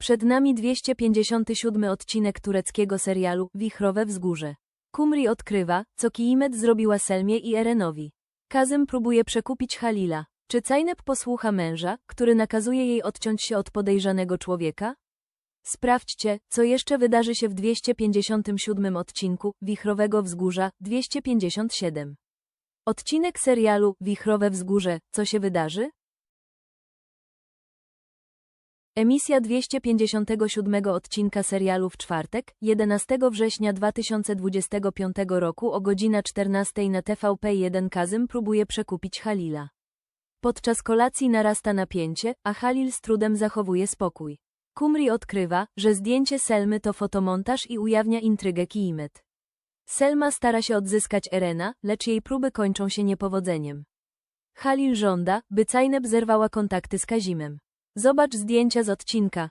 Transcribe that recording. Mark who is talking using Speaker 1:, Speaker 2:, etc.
Speaker 1: Przed nami 257 odcinek tureckiego serialu Wichrowe Wzgórze. Kumri odkrywa, co Kiimet zrobiła Selmie i Erenowi. Kazym próbuje przekupić Halila. Czy Cajnep posłucha męża, który nakazuje jej odciąć się od podejrzanego człowieka? Sprawdźcie, co jeszcze wydarzy się w 257 odcinku Wichrowego Wzgórza 257. Odcinek serialu Wichrowe Wzgórze, co się wydarzy? Emisja 257 odcinka serialu w czwartek, 11 września 2025 roku o godzina 14 na TVP1 Kazym próbuje przekupić Halila. Podczas kolacji narasta napięcie, a Halil z trudem zachowuje spokój. Kumri odkrywa, że zdjęcie Selmy to fotomontaż i ujawnia intrygę Kiimet. Selma stara się odzyskać Erena, lecz jej próby kończą się niepowodzeniem. Halil żąda, by Cajnep zerwała kontakty z Kazimem. Zobacz zdjęcia z odcinka.